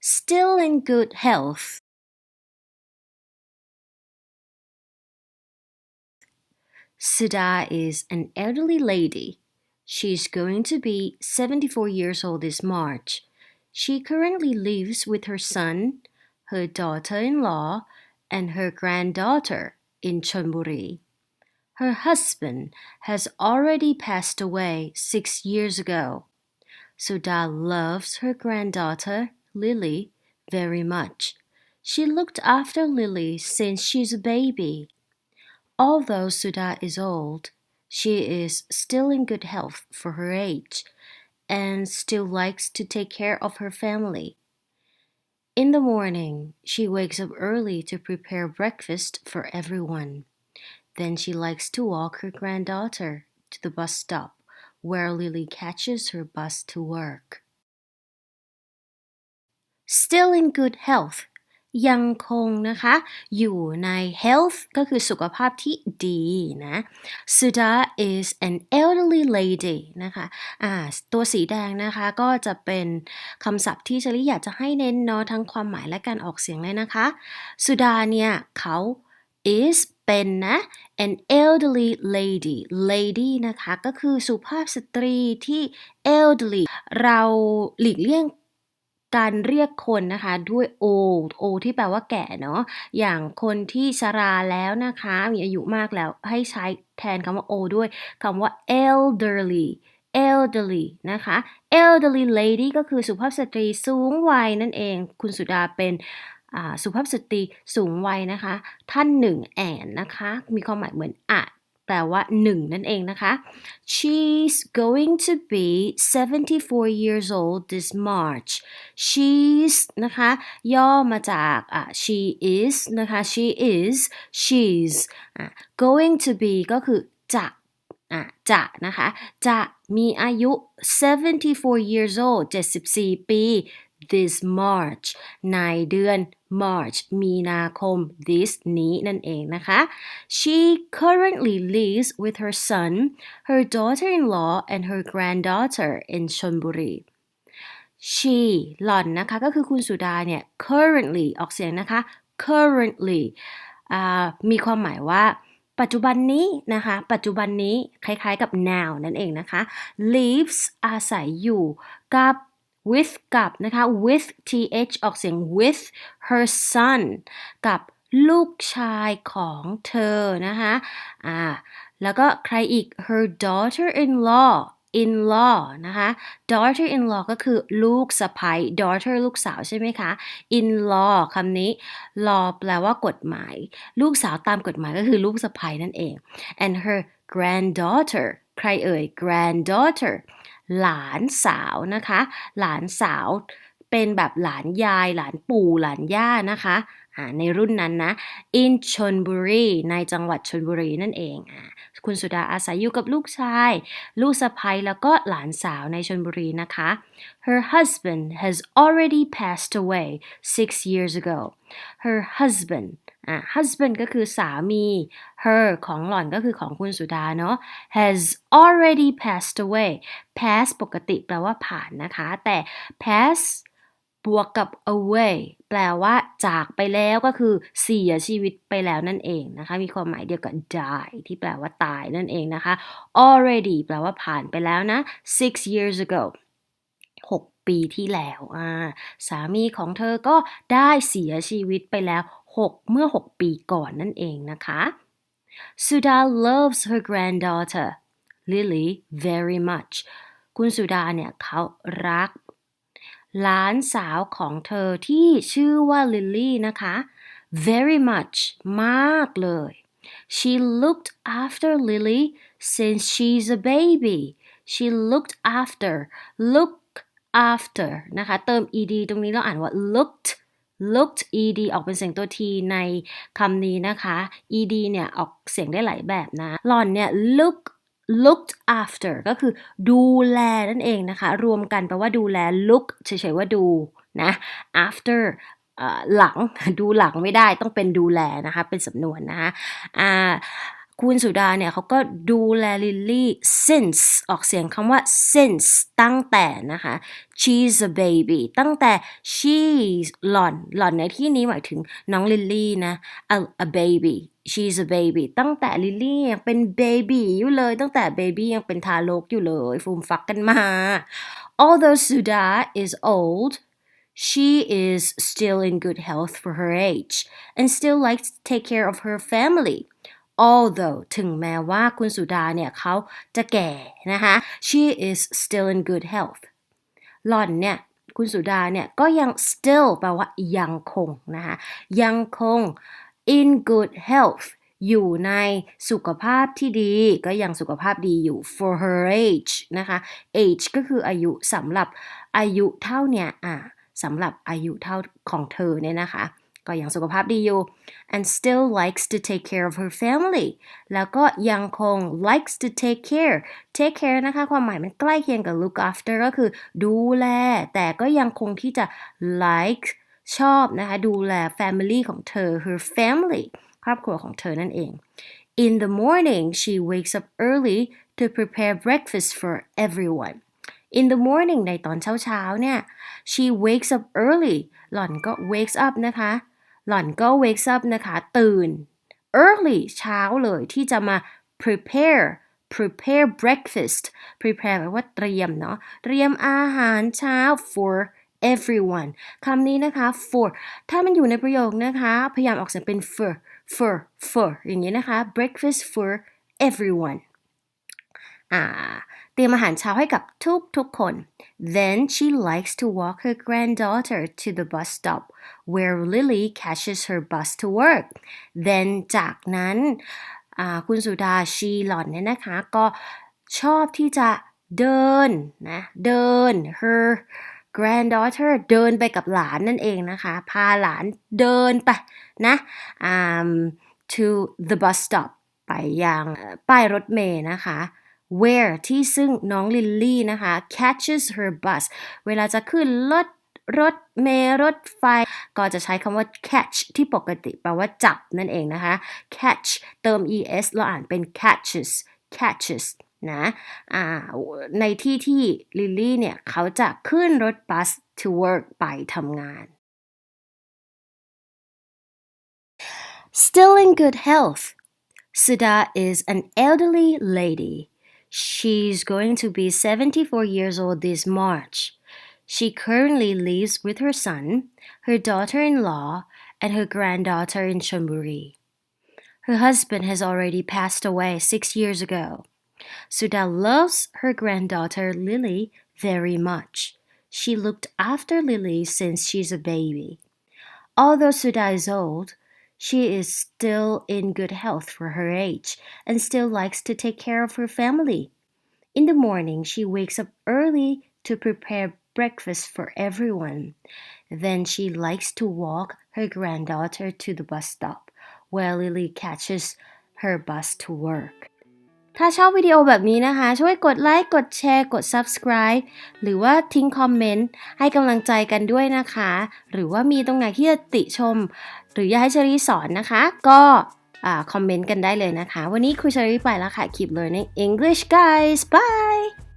still in good health. Sudha is an elderly lady. She's going to be 74 years old this March. She currently lives with her son, her daughter in law, and her granddaughter in Chonburi. Her husband has already passed away six years ago. Sudha loves her granddaughter, Lily, very much. She looked after Lily since she's a baby. Although Sudha is old, she is still in good health for her age and still likes to take care of her family. In the morning, she wakes up early to prepare breakfast for everyone. Then she likes to walk her granddaughter to the bus stop where Lily catches her bus to work. Still in good health ยังคงนะคะ อยู่ใน health ก็คือสุขภาพที่ดีนะ Suda is an elderly lady นะคะอ่าตัวสีแดงนะคะก็จะเป็นคำศัพท์ที่เชลิอยากจะให้เน้นเนาะทั้งความหมายและการออกเสียงเลยนะคะ Suda เนี่ยเขา is เป็นนะ an elderly lady lady นะคะ ก็คือสุภาพสตรีที่ elderly เราหลีกเลี่ยง การเรียกคนนะคะด้วย old old ที่แปลว่าแก่เนาะอย่างคนที่ชราแล้วนะคะ มีอายุมากแล้วให้ใช้แทนคำว่า old ด้วยคำว่า elderly elderly นะคะ elderly lady ก็คือสุภาพสตรีสูงวัยนั่นเอง คุณสุดาเป็นสุภาพสตรีสูงวัยนะคะ ท่านหนึ่งแอนนะคะ มีความหมายเหมือนอะ แปลว่า1นั่นเองนะคะ she's going to be 74 years old this March she's นะคะย่อมาจากอ่ะ she is นะคะ she is she's อ่ะ going to be ก็คือจะอ่ะจะนะคะจะมีอายุ 74 years old 74 ปี this March ในเดือน March มีนาคม this นี้นั่นเองนะคะ she currently lives with her son her daughter-in-law and her granddaughter in Chonburi she หล่อนนะคะ ก็คือคุณสุดาเนี่ย currently ออกเสียงนะคะ currently มีความหมายว่าปัจจุบันนี้นะคะ ปัจจุบันนี้คล้ายๆกับ now นั่นเองนะคะ lives อาศัยอยู่กับ with กับนะคะ with th ออกเสียง with her son กับลูกชายของเธอนะคะอ่าแล้วก็ใครอีก her daughter in law in law นะคะ daughter in law ก็คือลูกสะใภ้ daughter ลูกสาวใช่ไหมคะ in law คำนี้ law แปลว่ากฎหมาย ลูกสาวตามกฎหมายก็คือลูกสะใภ้นั่นเอง and her granddaughter ใครเอ่ย granddaughter หลานสาวนะคะ หลานสาวเป็นแบบหลานยาย หลานปู่ หลานย่านะคะ ในรุ่นนั้นนะ in Chonburi ในจังหวัดชนบุรีนั่นเองอคุณสุดาอาศัยอยู่กับลูกชาย ลูกสะใภ้แล้วก็หลานสาวในชนบุรีนะคะ her husband has already passed away six years ago her husband อะ husband ก็คือสามี her ของหล่อนก็คือของคุณสุดาเนาะ has already passed away pass ปกติแปลว่าผ่านนะคะ แต่ pass บวกกับ away แปลว่าจากไปแล้วก็คือเสียชีวิตไปแล้วนั่นเองนะคะ มีความหมายเดียวกับ die ที่แปลว่าตายนั่นเองนะคะ already แปลว่าผ่านไปแล้วนะ six years ago 6 ปีที่แล้วสามีของเธอก็ได้เสียชีวิตไปแล้ว 6 เมื่อ 6 ปีก่อนนั่นเองนะคะ Suda loves her granddaughter Lily very much คุณสุดาเนี่ยเขารัก หลานสาวของเธอที่ชื่อว่าลิลลี่นะคะ very much มากเลย she looked after Lily since she's a baby she looked after look after นะคะ เติม ed ตรงนี้เราอ่านว่า looked looked ed ออกเป็นเสียงตัว t ในคำนี้นะคะ ed เนี่ย ออกเสียงได้หลายแบบนะ หล่อนเนี่ย look looked after ก็คือดูแลนั่นเองนะคะ รวมกันแปลว่าดูแล look เฉยๆว่าดูนะ after หลังดูหลังไม่ได้ต้องเป็นดูแลนะคะ เป็นสำนวนนะคะ คุณสุดาเนี่ยเขาก็ดูแลลิลลี่ since ออกเสียงคำว่า since ตั้งแต่นะคะ she's a baby ตั้งแต่ she's หล่อนหล่อนในที่นี้หมายถึงน้องลิลลี่นะ a, a baby she's a baby ตั้งแต่ลิลลี่ยังเป็น baby อยู่เลย ตั้งแต่ baby ยังเป็นทารกอยู่เลย ฟูมฟักกันมา although Suda is old she is still in good health for her age and still likes to take care of her family although ถึงแม้ว่าคุณสุดาเนี่ยเขาจะแก่นะคะ she is still in good health หล่อนเนี่ยคุณสุดาเนี่ยก็ยัง still แปลว่ายังคงนะคะยังคง in good health อยู่ในสุขภาพที่ดี ก็ยังสุขภาพดีอยู่ for her age นะคะ age ก็คืออายุสำหรับอายุเท่าเนี่ยอะสำหรับอายุเท่าของเธอเนี่ยนะคะ ก็ยังสุขภาพดีอยู่ and still likes to take care of her family แล้วก็ยังคง likes to take care take care นะคะ ความหมายมันใกล้เคียงกับ look after ก็คือดูแล แต่ก็ยังคงที่จะ like ชอบนะคะ ดูแล family ของเธอ her family ครอบครัวของเธอนั่นเอง In the morning she wakes up early to prepare breakfast for everyone in the morning ในตอนเช้าๆเนี่ย she wakes up early หล่อนก็ wakes up นะคะ หล่อนก็ wakes up นะคะ ตื่น early เช้าเลยที่จะมา prepare prepare breakfast prepare แปลว่าเตรียมเนาะ เตรียมอาหารเช้า for everyone คำนี้นะคะ for ถ้ามันอยู่ในประโยคนะคะ พยายามออกเสียงเป็น for for for อย่างนี้นะคะ breakfast for everyone เตรียมอาหารเช้าให้กับทุกทุกคน then she likes to walk her granddaughter to the bus stop where Lily catches her bus to work then จากนั้นคุณสุดาชีหล่อนเนี่ยนะคะ ก็ชอบที่จะเดินนะเดิน her granddaughter เดินไปกับหลานนั่นเองนะคะ พาหลานเดินไปนะอ่า to the bus stop ไปยังป้ายรถเมล์นะคะ where ที่ซึ่งน้องลิลลี่นะคะ catches her bus เวลาจะขึ้นรถรถเมล์รถไฟ ก็จะใช้คำว่า catch ที่ปกติแปลว่าจับนั่นเองนะคะ catch เติม es เราอ่านเป็น catches catches นะในที่ที่ลิลลี่เนี่ย เขาจะขึ้นรถบัส to work ไปทำงาน Still in good health Suda is an elderly lady She's going to be 74 years old this March. She currently lives with her son, her daughter in law, and her granddaughter in Chonburi. Her husband has already passed away six years ago. Suda loves her granddaughter Lily very much. She looked after Lily since she's a baby. Although Suda is old, she is still in good health for her age and still likes to take care of her family. In the morning, she wakes up early to prepare breakfast for everyone. Then she likes to walk her granddaughter to the bus stop, where Lily catches her bus to work. ถ้าชอบวิดีโอแบบนี้นะคะ ช่วยกดไลค์ กดแชร์ กด subscribe หรือว่าทิ้งคอมเมนต์ให้กำลังใจกันด้วยนะคะ หรือว่ามีตรงไหนที่จะติชม หรืออยากให้เชอรี่สอนนะคะ ก็คอมเมนต์กันได้เลยนะคะ วันนี้ครูเชอรี่ไปแล้วค่ะ Keep learning English guys bye